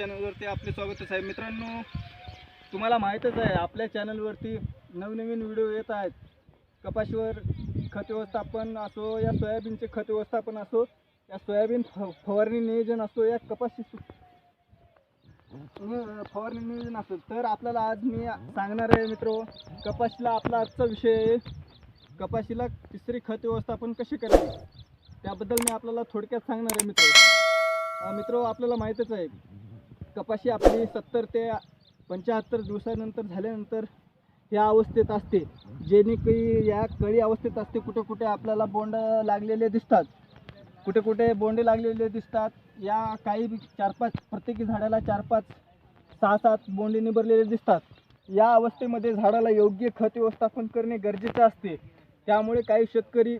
चॅनलवरती आपले स्वागतच आहे मित्रांनो तुम्हाला माहीतच आहे आपल्या चॅनलवरती नवनवीन व्हिडिओ येत आहेत. कपाशीवर खत व्यवस्थापन असो या सोयाबीनचे खत व्यवस्थापन असो या सोयाबीन फ फवारणी नियोजन असो या कपाशी फवारणी नियोजन असो. तर आपल्याला आज मी सांगणार आहे मित्र कपाशीला आपला आजचा विषय आहे कपाशीला तिसरी खत व्यवस्थापन कशी करावी? त्याबद्दल मी आपल्याला थोडक्यात सांगणार आहे मित्र. मित्र आपल्याला माहीतच आहे कपाशी आपली सत्तर ते पंच्याहत्तर दिवसानंतर झाल्यानंतर या अवस्थेत असते. जेणे की या कळी अवस्थेत असते कुठे कुठे आपल्याला बोंड लागलेले दिसतात. कुठे कुठे बोंडे लागलेले दिसतात. या काही चार पाच प्रत्येकी झाडाला चार पाच सहा सात बोंडे निभरलेले दिसतात. या अवस्थेमध्ये झाडाला योग्य खत व्यवस्थापन करणे गरजेचे असते. त्यामुळे काही शेतकरी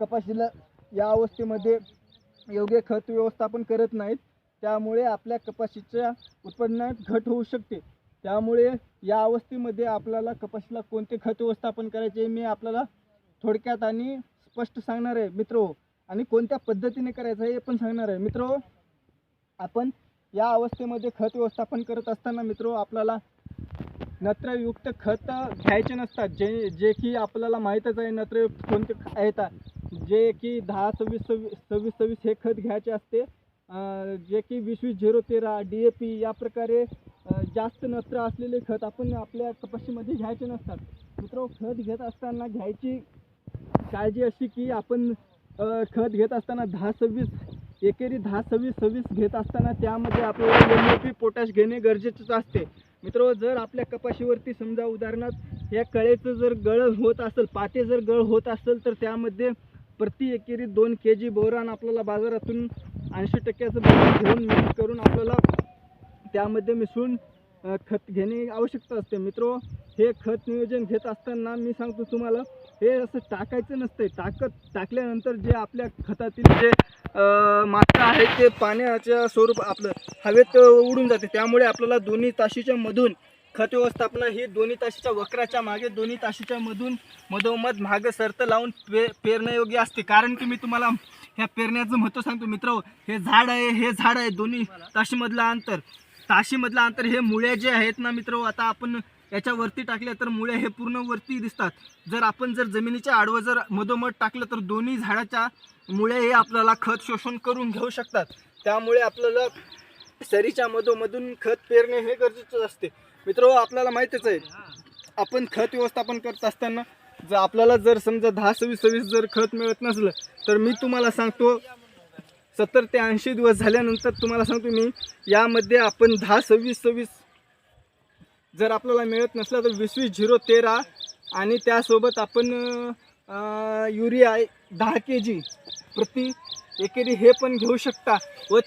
कपाशीला या अवस्थेमध्ये योग्य खत व्यवस्थापन करत नाहीत. त्यामुळे आपल्या कपाशीच्या उत्पन्नात घट होऊ शकते. त्यामुळे या अवस्थेमध्ये आपल्याला कपाशीला कोणते खत व्यवस्थापन करायचे मी आपल्याला थोडक्यात आणि स्पष्ट सांगणार आहे. मित्रो आणि कोणत्या पद्धतीने करायचं आहे हे पण सांगणार आहे. मित्रो आपण या अवस्थेमध्ये खत व्यवस्थापन करत असताना मित्रो आपल्याला नत्रयुक्त खत घ्यायचे नसतात. जे जे की आपल्याला माहीतच आहे नत्रयुक्त कोणते आहेत. जे की दहा सव्वीस सव्वीस सव्वीस सव्वीस हे खत घ्यायचे असते. जे की वीस वीस झिरो तेरा डी ए पी या प्रकारे जास्त नत्र असलेले खत आपण आपल्या कपाशीमध्ये घ्यायचे नसतात. मित्र खत घेत असताना घ्यायची काळजी अशी की आपण खत घेत असताना दहा सव्वीस एकेरी दहा सव्वीस सव्वीस घेत असताना त्यामध्ये आपल्याला एम ओ पी पोटॅश घेणे गरजेचंच असते. मित्र जर आपल्या कपाशीवरती समजा उदाहरणार्थ या कळेचं जर गळ होत असेल पाते जर गळ होत असेल तर त्यामध्ये प्रति एकेरी दोन के जी बोरान आपल्याला बाजारातून ऐंशी टक्क्याचं बोरान घेऊन मिक्स करून आपल्याला त्यामध्ये मिसळून खत घेणे आवश्यकता असते. मित्रो हे खत नियोजन घेत असताना मी सांगतो तुम्हाला हे असं टाकायचं नसतं टाकत टाकल्यानंतर जे आपल्या खतातील जे मात्रा आहे ते पाण्याच्या स्वरूप आपलं हवेत उडून जाते. त्यामुळे आपल्याला दोन्ही ताशीच्या मधून खत व्यवस्थापन ही दोन्ही ताशीच्या वक्राच्या मागे दोन्ही ताशीच्या मधून मधोमध मागं सर्त लावून पे पेरण्यायोग्य असते. कारण की मी तुम्हाला ह्या पेरण्याचं महत्त्व सांगतो मित्र. हे झाड आहे हे झाड आहे दोन्ही ताशीमधलं अंतर. ताशीमधलं अंतर हे मुळे जे आहेत ना मित्र आता आपण याच्यावरती टाकल्या तर मुळे हे पूर्ण वरती दिसतात. जर आपण जर जमिनीच्या आडवं जर मधोमध टाकलं तर दोन्ही झाडाच्या मुळे हे आपल्याला खत शोषण करून घेऊ शकतात. त्यामुळे आपल्याला सरीच्या मधोमधून खत पेरणे हे गरजेचं असते. मित्र आपल्याला माहितच आहे आपण खत व्यवस्थापन करत असताना जर आपल्याला जर समजा दहा सव्वीस सव्वीस जर खत मिळत नसलं तर मी तुम्हाला सांगतो सत्तर ते ऐंशी दिवस झाल्यानंतर तुम्हाला सांगतो मी यामध्ये आपण दहा सव्वीस सव्वीस जर आपल्याला मिळत नसलं तर वीस वीस झिरो तेरा आणि त्यासोबत आपण युरिया दहा के जी प्रति एकेरी हे पण घेऊ शकता व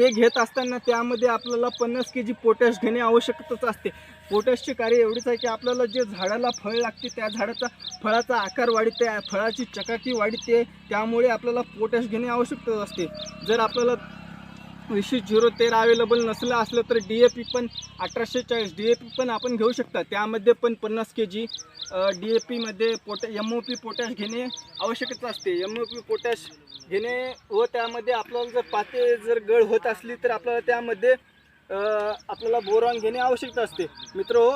ते घेत असताना त्यामध्ये आपल्याला पन्नास के जी पोटॅश घेणे आवश्यकच असते. पोटॅशचे कार्य एवढेच आहे की आपल्याला जे झाडाला फळ लागते त्या झाडाचा फळाचा आकार वाढते फळाची चकाकी वाढते त्यामुळे आपल्याला पोटॅश घेणे आवश्यक असते. जर आपल्याला वीस झिरो तेरा अवेलेबल नसलं असलं तर डी ए पी पण अठराशे चाळीस. डी ए पी पण आपण घेऊ शकता. त्यामध्ये पण पन्नास के जी डी ए पीमध्ये पोटॅ एम ओ पी पोटॅश घेणे आवश्यकच असते. एम ओ पी पोटॅश घेणे व त्यामध्ये आपल्याला जर पाते जर गळ होत असली तर आपल्याला त्यामध्ये आपल्याला बोरॉन घेणे आवश्यक असते. मित्र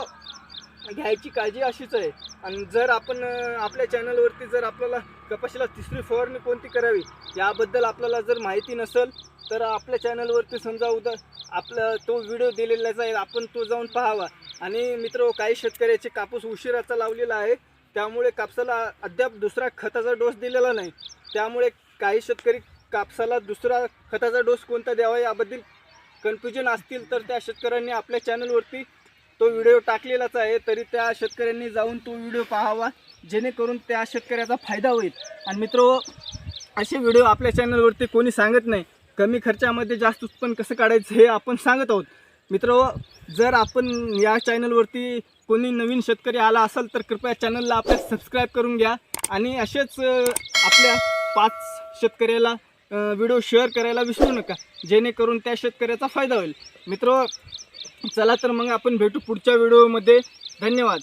घ्यायची काळजी अशीच आहे. आणि जर आपण आपल्या चॅनलवरती जर आपल्याला कपाशीला तिसरी फवारणी कोणती करावी याबद्दल आपल्याला जर माहिती नसेल तर आपल्या चॅनलवरती समजा उद्या आपला तो व्हिडिओ दिलेलाच आहे आपण तो जाऊन पाहावा. आणि मित्र काही शेतकऱ्याचे कापूस उशिराचा लावलेला आहे. त्यामुळे कापसाला अद्याप दुसरा खताचा डोस दिलेला नाही. त्यामुळे काही शेतकरी कापसाला दुसरा खताचा डोस कोणता द्यावा याबद्दल कन्फ्युजन असतील तर त्या शेतकऱ्यांनी आपल्या चॅनलवरती तो व्हिडिओ टाकलेलाच आहे. तरी त्या शेतकऱ्यांनी जाऊन तो व्हिडिओ पाहावा. जेणेकरून त्या शेतकऱ्याचा फायदा होईल. आणि मित्र असे व्हिडिओ आपल्या चॅनलवरती कोणी सांगत नाही. कमी खर्चामध्ये जास्त उत्पन्न कसं काढायचं हे आपण सांगत आहोत. मित्र जर आपण या चॅनलवरती कोणी नवीन शेतकरी आला असाल तर कृपया चॅनलला आपल्या सबस्क्राईब करून घ्या आणि असेच आपल्या पाच शेतकऱ्याला व्हिडिओ शेअर करायला विसरू नका जेणेकरून त्या शेतकऱ्याचा फायदा होईल. मित्र चला तर मग आपण भेटू पुढच्या व्हिडिओमध्ये. धन्यवाद.